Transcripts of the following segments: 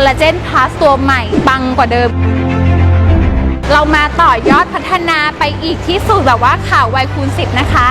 ลลาเจนพลัสตัวใหม่ปังกว่าเดิม เรามาต่อยอดพัฒนาไปอีกที่สุดแบบว่าข่าวไวคูณ10นะคะ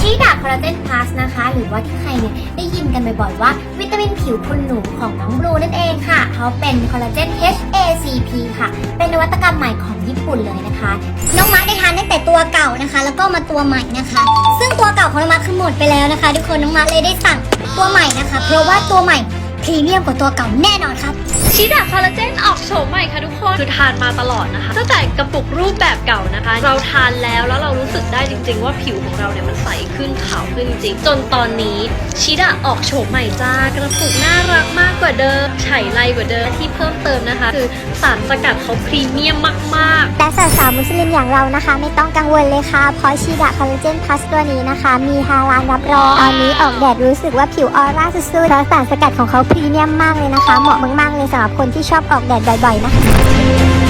ชีดาคอลลาเจนพลัสนะคะ หรือว่าที่ใครเนี่ยได้ยินกันบ่อยๆว่า วิตามินผิวคุณหนูของน้องบลูนั่นเองค่ะ เขาเป็นคอลลาเจน HACP ค่ะ เป็นนวัตกรรมใหม่ของญี่ปุ่นเลยนะคะ น้องมาร์คได้ทานตั้งแต่ ตัวเก่านะคะ แล้วก็มาตัวใหม่นะคะ ซึ่งตัวเก่าของน้องมาร์คือหมดไปแล้วนะคะ ทุกคนน้องมาร์คเลยได้สั่งตัวใหม่นะคะ เพราะว่าตัวใหม่พรีเมียมกว่าตัวเก่าแน่นอนครับ ชิดาคอลลาเจนออกโฉมใหม่ค่ะทุกคนคือทานมาตลอดนะคะตั้งแต่กระปุกรูปแบบเก่านะคะ เราทานแล้วแล้วเรารู้สึกได้จริง ๆ ว่าผิวของเราเนี่ยมันใสขึ้นขาวขึ้นจริงๆจนตอนนี้ชิดาออกโฉมใหม่จ้ากระปุกน่ารักมากกว่าเดิมไฉไลกว่าเดิมที่เพิ่มเติมนะคะ คือสารสกัดเขาพรีเมียมมากๆแต่สาวๆมุสลิมอย่างเรานะคะ ไม่ต้องกังวลเลยค่ะ เพราะชีดะคอลลาเจนพลัสตัวนี้นะคะ มีฮาลาลรับรองตอนนี้ออกแดดรู้สึกว่าผิวออร่าสุดๆเพราะสารสกัดของเขาพรีเมียมมากเลยนะคะ เหมาะมากๆเลยสำหรับคนที่ชอบออกแดดบ่อยๆนะคะ